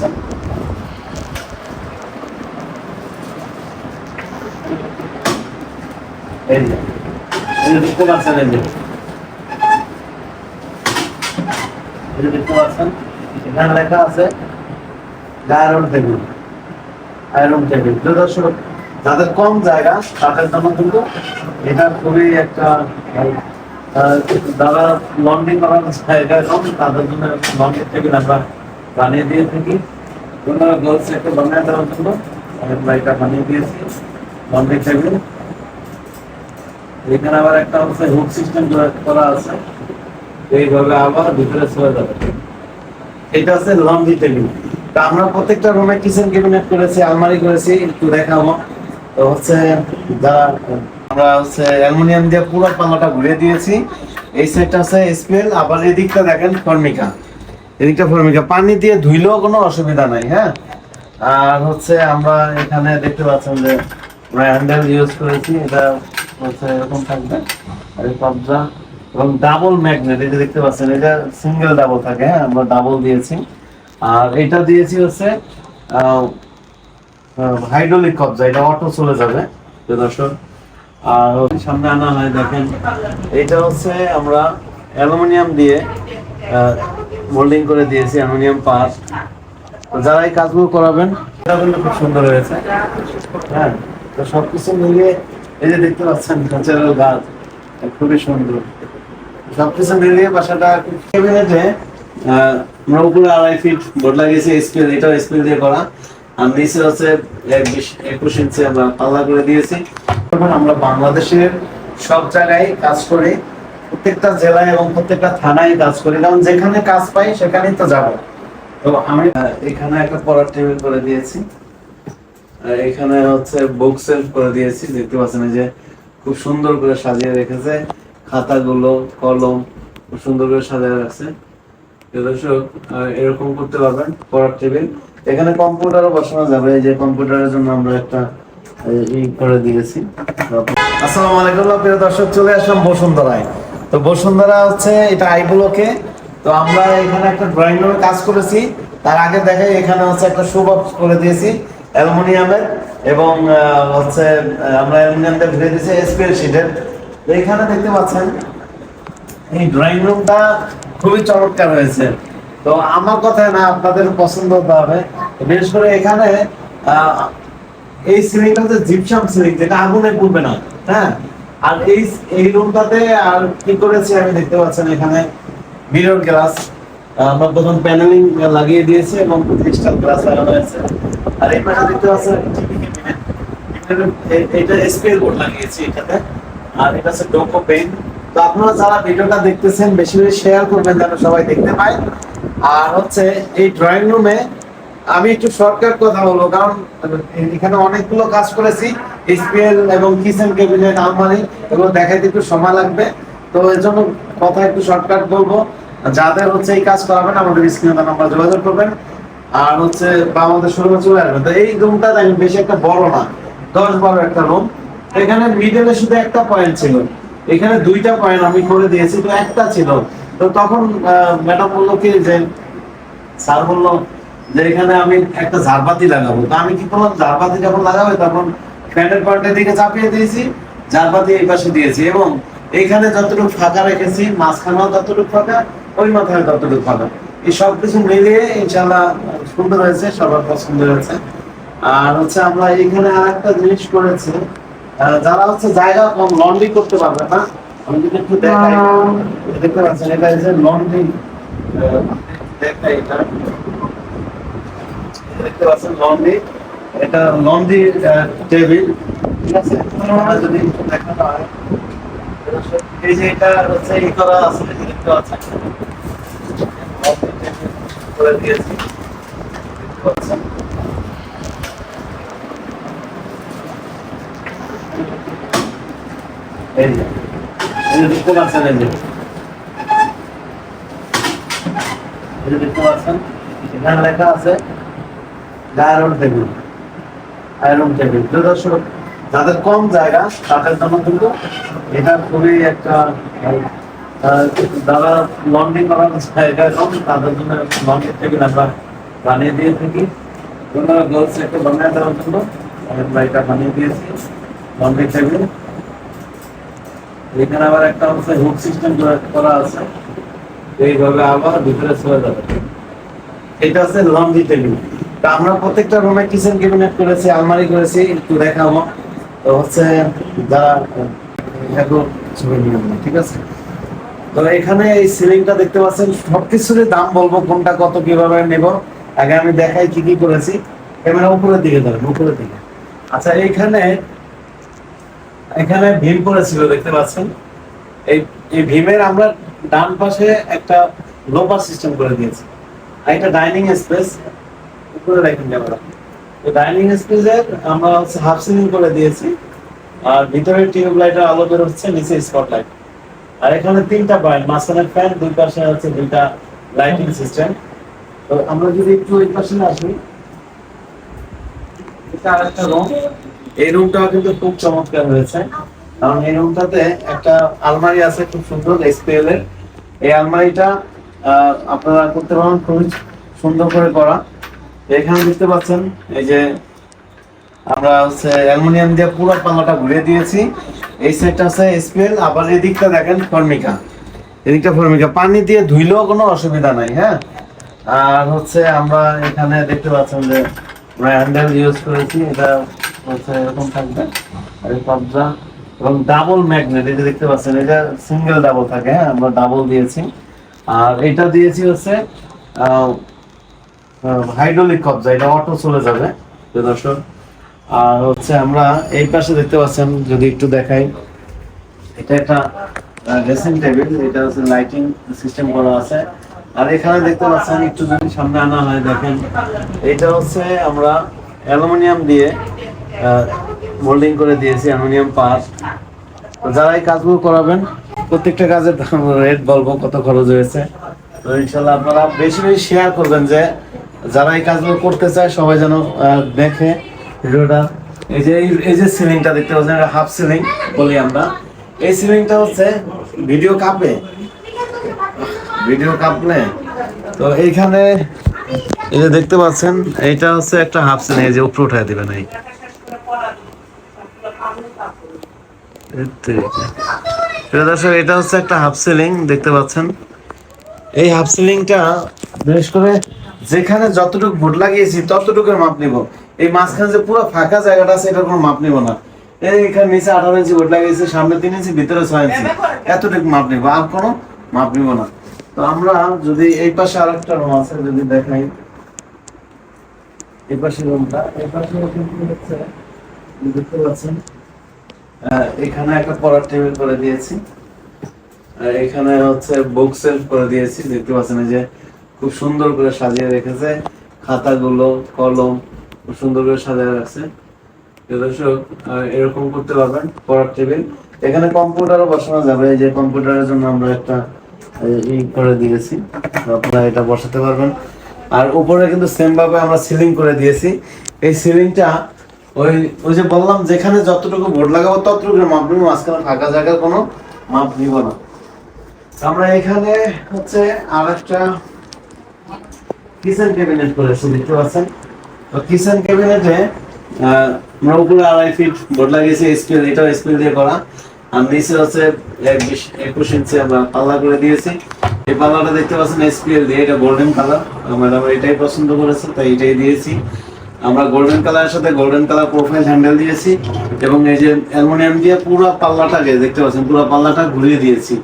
পাচ্ছেন এই যে এই যে দেখতে পাচ্ছেন এই যে এই যে দেখতে পাচ্ছেন এখানে লেখা আছে আয়রন টেবিল আয়রন টেবিল তো দর্শক যাদের কম জায়গা তাদের জন্য কিন্তু এটা খুবই একটা যারা লন্ড্রি করার জায়গা কম তাদের জন্য টেবিল আমরা বানিয়ে দিয়ে থাকি। ওনারা বলছে একটা বানিয়ে দেওয়ার জন্য আমরা এটা বানিয়ে দিয়েছি। লন্ড্রি টেবিল এখানে আবার একটা হচ্ছে হুক সিস্টেম করা আছে। এইভাবে আবার ভিতরে চলে যাবে। এটা হচ্ছে লন্ড্রি টেবিল তা আমরা প্রত্যেকটা রুমে কিচেন ক্যাবিনেট করেছি, আলমারি করেছি, একটু দেখাবো। তো হচ্ছে যারা আমরা হচ্ছে অ্যালুমিনিয়াম দিয়ে পুরো পাল্লাটা ঘুরিয়ে দিয়েছি। এই সাইডটা হচ্ছে স্পেল আবার এদিকটা দেখেন ফর্মিকা এদিকটা ফর্মিকা পানি দিয়ে ধুইলেও কোনো অসুবিধা নাই হ্যাঁ? আর হচ্ছে আমরা এখানে দেখতে পাচ্ছেন যে হ্যান্ডেল ইউজ করেছি, এটা হচ্ছে এরকম থাকবে, আর এই কবজা এবং ডাবল ম্যাগনেট এটা দেখতে পাচ্ছেন, এটা সিঙ্গেল ডাবল থাকে হ্যাঁ? আমরা ডাবল দিয়েছি। আর এটা দিয়েছি হচ্ছে হাইড্রোলিক কবজা, এটা অটো চলে যাবে দর্শক। আর সামনে আনা হয়, দেখেন এটা হচ্ছে আমরা অ্যালুমিনিয়াম দিয়ে মোল্ডিং করে দিয়েছি, অ্যালুমিনিয়াম পার্ট যারা এই কাজগুলো করাবেন খুব সুন্দর হয়েছে। হ্যাঁ তো সবকিছু মিলিয়ে এই যে দেখতে পাচ্ছেন, ন্যাচারাল গাছ, খুবই সুন্দর। সবকিছু মিলিয়ে বাসাটা ক্যাবিনেটে আমরা উপরে আড়াই ফিট বোর্ড লাগিয়েছি স্পিল এটাও স্পিল দিয়ে করা। আর নিচে হচ্ছে একুশ ইঞ্চি আমরা পাল্লা করে দিয়েছি। আমরা বাংলাদেশের সব জায়গায় কাজ করি। প্রত্যেকটা জেলায় এবং প্রত্যেকটা থানায় কাজ করি। কারণ যেখানে কাজ পাই, সেখানেই তো যাব। তো আমি এখানে একটা পড়ার টেবিল করে দিয়েছি। আর এখানে হচ্ছে বুক সেলফ করে দিয়েছি। দেখতে পাচ্ছেন যে খুব সুন্দর করে সাজিয়ে রেখেছে। খাতাগুলো, কলম খুব সুন্দর করে সাজিয়ে রাখছে। দর্শক এরকম করতে পারবেন পড়ার টেবিল। এখানে কম্পিউটারও বসানো যাবে। যে কম্পিউটারের জন্য আমরা একটা ই করে দিয়েছি। আসসালামু আলাইকুম, প্রিয় দর্শক, চলে আসলাম বসুন্ধরায়। তো বসুন্ধরা হচ্ছে এটা আই ব্লকে। তো আমরা এখানে একটা ড্রয়িং রুমে কাজ করেছি। তার আগে দেখাই, এখানে হচ্ছে একটা শু বক্স করে দিয়েছি, অ্যালুমিনিয়ামের। এবং হচ্ছে আমরা অ্যালুমিনিয়াম দিয়ে ভরে দিয়েছি এসপিএল শিটের। তো এখানে দেখতে পাচ্ছেন, এই ড্রয়িং রুমটা খুবই চমৎকার হয়েছে। তো আমার কথায় না, আপনাদের পছন্দ হতে হবে। বিশেষ করে এখানে এই সিলিংটা হচ্ছে জিপসাম সিলিং, যেটা আগুনে পুড়বে না হ্যাঁ? আর এই এই রুমটাতে আর কি করেছি আমি দেখতে পাচ্ছেন এখানে মিরর গ্লাস আমরা প্রথম প্যানেলিং লাগিয়ে এবং ক্রিস্টাল গ্লাস লাগানো আর এই পাশে দেখতে পাচ্ছেন এটা স্পেল বোর্ড লাগিয়েছি এটাতে। আর এটা হচ্ছে ডোকো পেন তো আপনারা যারা ভিডিওটা দেখতেছেন, বেশি বেশি শেয়ার করবেন যেন সবাই দেখতে পায়। আর হচ্ছে এই ড্রয়িং রুমে আমি একটু শর্টকাট কথা বলব, কারণ এখানে অনেকগুলো কাজ করেছি। এসপিএল এবং কিচেন ক্যাবিনেট আলমারি দেখাইতে একটু সময় লাগবে। তো এর জন্য কথা একটু শর্টকাট বলব। যাদের হচ্ছে এই কাজ করাবেন, আমাদের স্ক্রিনে নাম্বার যোগাযোগ করবেন। আর হচ্ছে বা আমাদের চলে তো এই রুমটা দেখেন, বেশি একটা বড় না, দশ বারো একটা রুম এখানে মিডলে শুধু একটা পয়েন্ট ছিল। এখানে দুইটা পয়েন্ট আমি করে দিয়েছি, তো একটা ছিল। তো তখন ম্যাডাম বলল কি যে স্যার বলল যে, এখানে আমি একটা ঝাড়বাতি লাগাবো। তো আমি কি করলাম ঝাড়বাতি যখন লাগাবো, তখন প্যান্টের পার্টের দিকে চাপিয়ে দিয়েছি ঝাড়বাতি এই পাশে দিয়েছি এবং এইখানে যতটুকু ফাঁকা রেখেছি, মাঝখানেও ততটুকু ফাঁকা, ওই মাথায় ততটুকু ফাঁকা। এই সব কিছু মিলিয়ে ইনশাল্লাহ সুন্দর হয়েছে, সবার পছন্দ হয়েছে। আর হচ্ছে আমরা এখানে আর একটা জিনিস করেছি যারা হচ্ছে জায়গা কম লন্ড্রি করতে পারবে না। আমি যদি একটু দেখাই, দেখতে পাচ্ছেন, এটা হচ্ছে লন্ড্রি দেখাই এটা। দেখতে পাচ্ছেন লন্ড্রি এটা লন্ড্রি টেবিল আছে এই যে এটা হচ্ছে করা আছে, এই যে এই যে এই যে এই যে। এখানে লেখা আছে আয়রন টেবিল আয়রন যাদের কম জায়গা, তাদের জন্য কিন্তু এটা খুবই একটা যারা করার জায়গা কম তাদের জন্য আমরা বানিয়ে দিয়ে থাকি। ওনারা বলছে একটা বানিয়ে দেওয়ার জন্য আমরা এটা বানিয়ে দিয়েছি, লন্ড্রি টেবিল এখানে আবার একটা হচ্ছে হুক সিস্টেম করা আছে। এইভাবে আবার ভিতরে চলে যাবে। এটা হচ্ছে লন্ড্রি টেবিল আমরা প্রত্যেকটা রুমে কিচেন ক্যাবিনেট করেছি, আলমারি করেছি, একটু দেখাবো। তো হচ্ছে যারা ঠিক আছে? তো এখানে এই সিলিংটা দেখতে পাচ্ছেন, সবকিছুরই দাম বলব, কোনটা কত, কীভাবে নেব। আগে আমি দেখাই কি কি করেছি। ক্যামেরা উপরের দিকে ধরেন, উপরের দিকে। আচ্ছা এইখানে এখানে ভীম করেছিল, দেখতে পাচ্ছেন? এই এই ভীমের আমরা ডান পাশে একটা লোপার সিস্টেম করে দিয়েছি। এটা ডাইনিং স্পেস রাখেন ক্যামেরা তো ডাইনিং আমরা হচ্ছে হাফ সিলিং করে দিয়েছি, আর ভিতরে টিউব লাইটের আলো বের হচ্ছে, নিচে স্পটলাইট আর এখানে তিনটা পয়েন্ট মাঝখানে ফ্যান দুই পাশে হচ্ছে দুইটা লাইটিং সিস্টেম তো আমরা যদি একটু ওই পাশে আসি এই রুমটাও কিন্তু খুব চমৎকার হয়েছে। কারণ এই রুমটাতে একটা আলমারি আছে খুব সুন্দর এর। এই আলমারিটা আপনারা করতে পারেন খুবই সুন্দর করে করা। এখানে দেখতে পাচ্ছেন, এই যে আমরা হচ্ছে অ্যালুমিনিয়াম দিয়ে পুরো পাল্লাটা ঘুরিয়ে দিয়েছি। এই সাইডটা আছে এসপিএল আবার এদিকটা দেখেন ফর্মিকা। এদিকটা ফর্মিকা। পানি দিয়ে ধুইলেও কোনো অসুবিধা নাই হ্যাঁ? আর হচ্ছে আমরা এখানে দেখতে পাচ্ছেন যে আমরা হ্যান্ডেল ইউজ করেছি, এটা হচ্ছে এরকম থাকবে, আর এই কবজা এবং ডাবল ম্যাগনেট এটা দেখতে পাচ্ছেন, এটা সিঙ্গেল ডাবল থাকে হ্যাঁ? আমরা ডাবল দিয়েছি। আর এটা দিয়েছি হচ্ছে হাইড্রোলিক কবজা এটা অটো চলে যাবে দর্শক। আর হচ্ছে আমরা এই পাশে দেখতে পাচ্ছেন, যদি একটু দেখাই, এটা একটা ড্রেসিং টেবিল এটা হচ্ছে লাইটিং সিস্টেম করা আছে। আর এখানে দেখতে পাচ্ছেন, একটু যদি সামনে আনা হয়, দেখেন, এটা হচ্ছে আমরা অ্যালুমিনিয়াম দিয়ে মোল্ডিং করে দিয়েছি, অ্যালুমিনিয়াম পার্ট যারা এই কাজগুলো করাবেন, প্রত্যেকটা কাজের রেট বলব কত খরচ হয়েছে। তো ইনশাল্লাহ আপনারা বেশি বেশি শেয়ার করবেন যে যারা এই কাজগুলো করতে চায়, সবাই যেন দেখে ভিডিওটা। এই যে, এই- যে সিলিংটা দেখতে পাচ্ছেন, এটা হাফ সিলিং বলি আমরা। এই সিলিংটা হচ্ছে ভিডিও কাপে ভিডিও কাপলে তো এইখানে, এই যে দেখতে পাচ্ছেন, এইটা হচ্ছে একটা হাফ সিলিং এই যে উপরে উঠায় দিবেন। প্রিয় দর্শক, এটা হচ্ছে একটা হাফ সিলিং দেখতে পাচ্ছেন। এই হাফ সিলিংটা বিশেষ করে যেখানে যতটুকু বোর্ড লাগিয়েছি, ততটুকুর মাপ নিব। এই মাঝখানে যে পুরো ফাঁকা জায়গাটা আছে, এটার কোনো মাপ নিব না। এখানে নিচে আঠারো ইঞ্চি বোর্ড লাগিয়েছি, সামনে তিন ইঞ্চি, ভিতরে ছয় ইঞ্চি। এতটুকু মাপ নিব, আর কোনো মাপ নিব না। তো আমরা যদি এই পাশে আরেকটা রুম আছে, যদি দেখাই। এই পাশে রুমটা এই পাশে দেখতে পাচ্ছেন এখানে একটা পড়ার টেবিল করে দিয়েছি। আর এখানে হচ্ছে বুক সেলফ করে দিয়েছি, দেখতে পাচ্ছেন যে খুব সুন্দর করে সাজিয়ে রেখেছে। খাতাগুলো, কলম খুব সুন্দর করে সাজিয়ে রাখছে। এরকম করতে পারবেন পড়ার টেবিল। এখানে কম্পিউটারও বসানো যাবে। এই যে কম্পিউটারের জন্য আমরা একটা ই করে দিয়েছি। আপনারা এটা বসাতে পারবেন। আর উপরে কিন্তু সেম ভাবে আমরা সিলিং করে দিয়েছি। এই সিলিংটা ওই ওই যে বললাম, যেখানে যতটুকু বোর্ড লাগাবো ততটুকু মাপ নিব। মাঝখানে ফাঁকা জায়গার কোনো মাপ নিব না। আমরা এখানে হচ্ছে আর একটা কিচেন ক্যাবিনেট করেছি দেখতে পাচ্ছেন? তো কিচেন ক্যাবিনেটে আমরা উপরে আড়াই ফিট বোর্ড লাগিয়েছি স্পিল এটাও স্পিল দিয়ে করা। আর নিচে হচ্ছে একুশ ইঞ্চি আমরা পাল্লা করে দিয়েছি। এই পাল্লাটা দেখতে পাচ্ছেন এসপিএল দিয়ে, এটা গোল্ডেন কালার ম্যাডাম এটাই পছন্দ করেছে, তাই এটাই দিয়েছি। আমরা গোল্ডেন কালারের সাথে গোল্ডেন কালার প্রোফাইল হ্যান্ডেল দিয়েছি এবং এই যে অ্যালুমিনিয়াম দিয়ে পুরো পাল্লাটাকে, দেখতে পাচ্ছেন, পুরো পাল্লাটা ঘুরিয়ে দিয়েছি।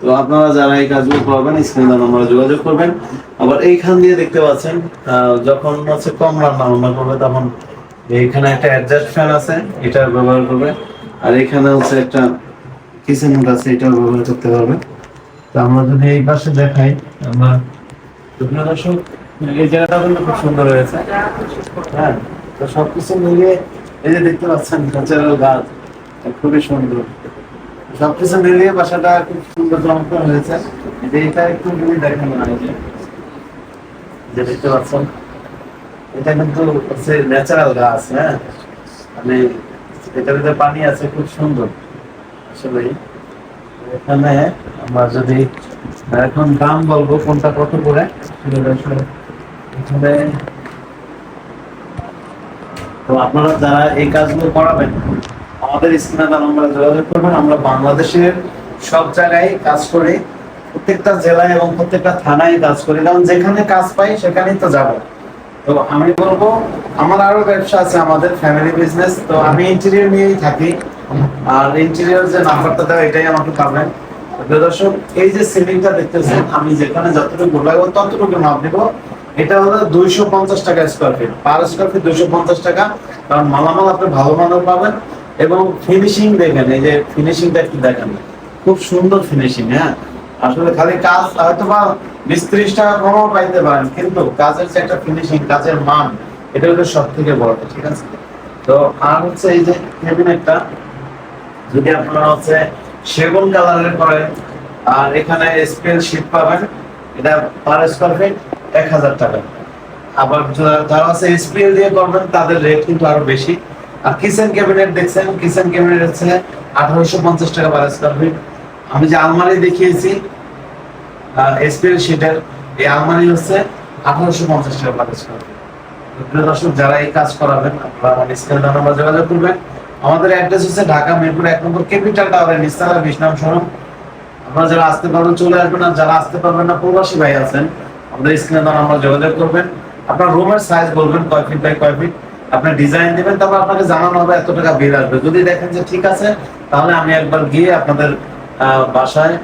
তো আপনারা যারা এই কাজগুলো করবেন স্ক্রিনে নাম্বারে যোগাযোগ করবেন। আবার এইখান দিয়ে দেখতে পাচ্ছেন যখন হচ্ছে কম রান্না বান্না করবে, তখন এইখানে একটা অ্যাডজাস্ট ফ্যান আছে এটা ব্যবহার করবে। আর এখানে হচ্ছে একটা কিচেন হুড আছে, এটাও ব্যবহার করতে পারবে। তো আমরা যদি এই পাশে দেখাই, আমরা দর্শক, এই জায়গাটা কিন্তু খুব সুন্দর হয়েছে। হ্যাঁ তো সবকিছু মিলিয়ে এই যে দেখতে পাচ্ছেন ন্যাচারাল গাছ খুবই সুন্দর। সবকিছু মিলিয়ে বাসাটা খুব সুন্দর হয়েছে। এটা একটু দেখেন যে দেখতে পাচ্ছেন, এটা কিন্তু হচ্ছে ন্যাচারাল গাছ হ্যাঁ? মানে এটার ভিতরে পানি আছে, খুব সুন্দর। আসলে এখানে আমরা যদি এখন দাম বলব কোনটা, কত করে? এখানে তো আপনারা যারা এই কাজগুলো করাবেন আমাদের স্ক্রিনে নাম্বারে যোগাযোগ করবেন। আমরা বাংলাদেশের সব জায়গায় কাজ করি প্রত্যেকটা জেলায় এবং প্রত্যেকটা থানায় কাজ করি। কারণ যেখানে কাজ পাই সেখানেই তো যাব। তো আমি বলব, আমার আরও ব্যবসা আছে, আমাদের ফ্যামিলি বিজনেস তো আমি ইন্টেরিয়র নিয়েই থাকি। আর ইন্টেরিয়র যে নাম্বারটা দেওয়া, এটাই আমাকে পাবেন। দর্শক, এই যে সিলিংটা দেখতেছেন, আমি যেখানে যতটুকু লাগাবো ততটুকু মাপ দিব এটা হলো দুইশো পঞ্চাশ টাকা square feet per square feet দুইশো পঞ্চাশ টাকা। কারণ মালামাল আপনি ভালো মানের পাবেন। এবং ফিনিশিং দেখেন, এই যে ফিনিশিংটা কি দেখেন? খুব সুন্দর ফিনিশিং হ্যাঁ? আসলে খালি কাজ হয়তো বা বিশ ত্রিশ টাকা পাইতে পারেন, কিন্তু কাজের যে একটা ফিনিশিং কাজের মান, এটা হলো সব থেকে বড়, ঠিক আছে? তো আর হচ্ছে এই যে ক্যাবিনেটটা যদি আপনারা হচ্ছে সেগুন কালারের করেন, আর এখানে স্পেল শিট পাবেন, এটা পার স্কোয়ার ফিট এক হাজার টাকা। আবার যারা হচ্ছে স্পেল দিয়ে করবেন, তাদের রেট কিন্তু আরও বেশি। আর কিচেন ক্যাবিনেট দেখছেন, কিচেন ক্যাবিনেট হচ্ছে আঠারোশো পঞ্চাশ টাকা পার স্কোয়ার ফিট আমি যে আলমারি দেখিয়েছি স্পেল শীটের এই আলমারি হচ্ছে আঠারোশো পঞ্চাশ টাকা স্কোয়ার ফিট দর্শক, যারা এই কাজ করাবেন, আপনারা আমার যোগাযোগ করবেন। আমাদের অ্যাড্রেস হচ্ছে ঢাকা মিরপুর এক নম্বর ক্যাপিটাল টাওয়ারের নিস্তালা বিষ্ণাম শোরুম আপনারা যারা আসতে পারবেন, চলে আসবেন, আর যারা আসতে পারবেন না, প্রবাসী ভাই আছেন, আমাদের স্ক্রিনে নাম্বার যোগাযোগ করবেন। আপনার রুমের সাইজ বলবেন কয় ফিট বাই কয় ফিট আপনি ডিজাইন দিবেন, তারপর আপনাকে জানানো হবে এত টাকা বিল আসবে। যদি দেখেন যে ঠিক আছে, তাহলে আমি একবার গিয়ে আপনাদের বাসায়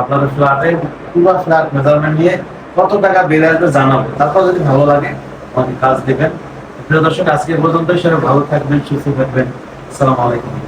আপনাদের ফ্ল্যাটে পুরো ফ্ল্যাট মেজারমেন্ট নিয়ে কত টাকা বিল আসবে জানাব। তারপর যদি ভালো লাগে, আমাকে কাজ দেবেন। প্রিয় দর্শক, আজকে পর্যন্ত সেটা ভালো থাকবেন, সুস্থ থাকবেন। আসসালামু আলাইকুম।